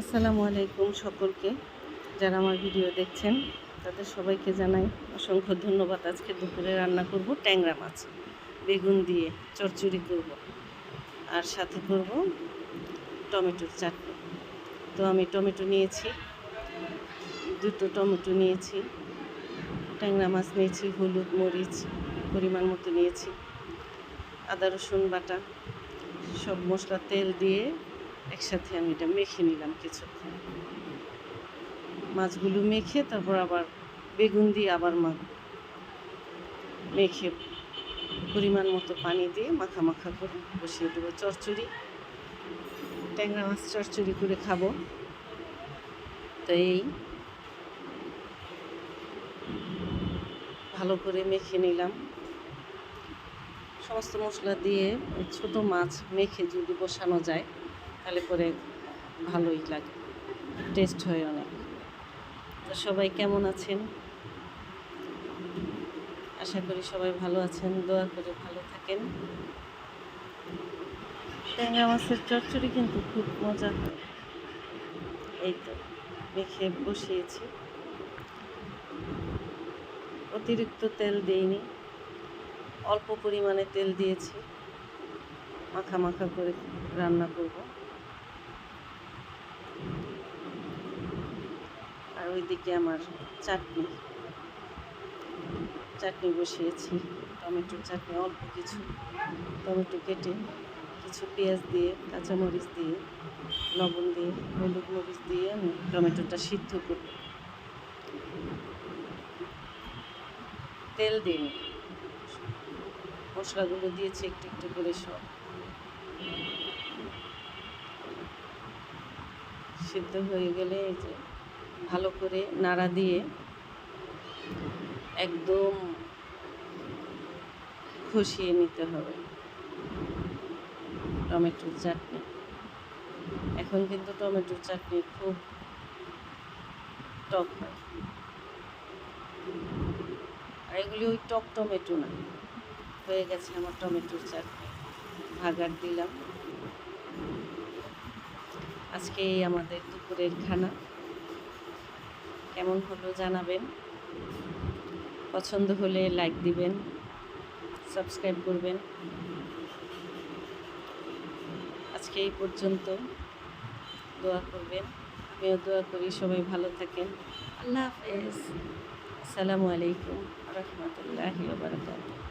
আসসালামু আলাইকুম সকলকে যারা আমার ভিডিও দেখছেন, তাদের সবাইকে জানাই অসংখ্য ধন্যবাদ। আজকে দুপুরে রান্না করব ট্যাংরা মাছ, বেগুন দিয়ে চচ্চড়ি করব আর সাথে করব টমেটোর চাটনি। তো আমি টমেটো নিয়েছি, দুটো টমেটো নিয়েছি, ট্যাংরা মাছ নিয়েছি, হলুদ মরিচ পরিমাণ মতো নিয়েছি, আদা রসুন বাটা, সব মশলা তেল দিয়ে একসাথে আমি এটা মেখে নিলাম কিছুক্ষণ। মাছগুলো মেখে তারপর আবার বেগুন দিয়ে আবার মা মেখে পরিমাণ মতো পানি দিয়ে মাখা মাখা করে বসিয়ে দেবো চচ্চড়ি ট্যাংরা মাছ চচ্চড়ি করে খাব। তো এই। ভালো করে মেখে নিলাম। সমস্ত মশলা দিয়ে ছোট মাছ মেখে যদি বসানো যায়। তাহলে পরে ভালোই লাগে টেস্ট হয় অনেক। তো সবাই কেমন আছেন? আশা করি সবাই ভালো আছেন, দোয়া করে ভালো থাকেন। ট্যাংরা মাছের চচ্চড়ি কিন্তু খুব মজা হয়। এই তো, মেখে বসিয়েছি। অতিরিক্ত তেল দিইনি, অল্প পরিমাণে তেল দিয়েছি। মাখা মাখা করে রান্না করব। ওইদিকে আমার চাটনি। চাটনি বসিয়েছি, টমেটোর চাটনি, অল্প কিছু টমেটো কেটে, কিছু পেঁয়াজ দিয়ে, কাঁচামরিচ দিয়ে, লবণ দিয়ে, হলুদ মরিচ দিয়ে আমি টমেটোটা সিদ্ধ করব তেল দিইনি মশলাগুলো দিয়েছি একটু একটু করে সব। সিদ্ধ হয়ে গেলে এই যে ভালো করে নাড়া দিয়ে একদম খসিয়ে নিতে হবে টমেটোর চাটনি। এখন কিন্তু টমেটোর চাটনি খুব টক হয়। আর এগুলি ওই টক টমেটো না। হয়ে গেছে আমার টমেটোর চাটনি। ভাগার দিলাম। আজকে আমাদের দুপুরের খানা। কেমন হলো জানাবেন। পছন্দ হলে লাইক দিবেন সাবস্ক্রাইব করবেন। আজকে এই পর্যন্ত দোয়া করবেন। আমিও দোয়া করি, সবাই ভালো থাকেন। আল্লাহ হাফেজ। আসসালামু আলাইকুম রহমতুল্লাহ বারকাতুহ।